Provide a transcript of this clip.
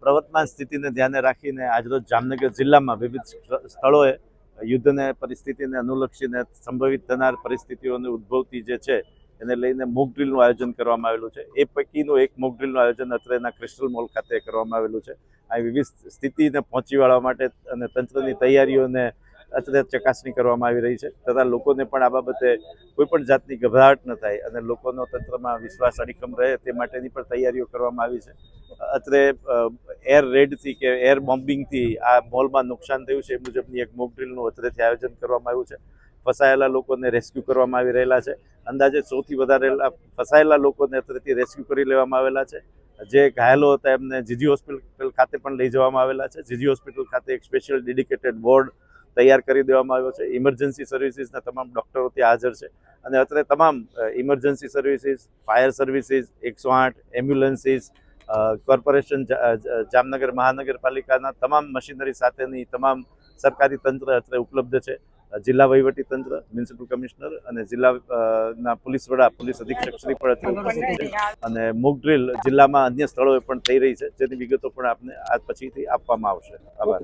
પ્રવર્તમાન સ્થિતિને ધ્યાને રાખીને આજરોજ જામનગર જિલ્લામાં વિવિધ સ્થ- સ્થળોએ યુદ્ધને પરિસ્થિતિને અનુલક્ષીને સંભવિત થનાર પરિસ્થિતિઓને ઉદ્ભવતી જે છે, એને લઈને મોક ડ્રીલનું આયોજન કરવામાં આવેલું છે. એ પૈકીનું એક મોક ડ્રીલનું આયોજન અત્રેના ક્રિસ્ટલ મોલ ખાતે કરવામાં આવેલું છે. આ વિવિધ સ્થિતિને પહોંચી વળવા માટે અને તંત્રની તૈયારીઓને અત્રે ચકાસણી કરવામાં આવી રહી છે તથા લોકોને પણ આ બાબતે કોઈ પણ જાતની ગભરાટ ન થાય અને લોકોનો તંત્રમાં વિશ્વાસ અડીખમ રહે તે માટેની પણ તૈયારીઓ કરવામાં આવી છે. અત્રે એર રેડથી કે એર બોમ્બિંગથી આ મોલમાં નુકસાન થયું છે એ મુજબની એક મોક ડ્રીલનું અત્રેથી આયોજન કરવામાં આવ્યું છે. ફસાયેલા લોકોને રેસ્ક્યુ કરવામાં આવી રહેલા છે. અંદાજે સૌથી વધારે ફસાયેલા લોકોને અત્રેથી રેસ્ક્યુ કરી લેવામાં આવેલા છે. જે ઘાયલો હતા એમને જીજી હોસ્પિટલ ખાતે પણ લઈ જવામાં આવેલા છે. જીજી હોસ્પિટલ ખાતે એક સ્પેશિયલ ડેડિકેટેડ વોર્ડ તૈયાર કરી દેવામાં આવ્યો છે. ઇમરજન્સી સર્વિસીસના તમામ ડૉક્ટરો ત્યાં હાજર છે. અને અત્યારે તમામ ઇમરજન્સી સર્વિસીસ ફાયર સર્વિસીસ એકસો આઠ એમ્બ્યુલન્સીસ કોર્પોરેશન જામનગર મહાનગરપાલિકાના તમામ મશીનરી સાથેની તમામ સરકારી તંત્ર અત્યારે ઉપલબ્ધ છે. જિલ્લા વહીવટી તંત્ર મ્યુનિસિપલ કમિશનર અને જિલ્લા ના પોલીસ વડા, પોલીસ અધિક્ષક શ્રી પણ અત્યારે છે. અને મોક ડ્રીલ જિલ્લામાં અન્ય સ્થળોએ પણ થઈ રહી છે. જેની વિગતો પણ આપને આજ પછીથી આપવામાં આવશે. આભાર.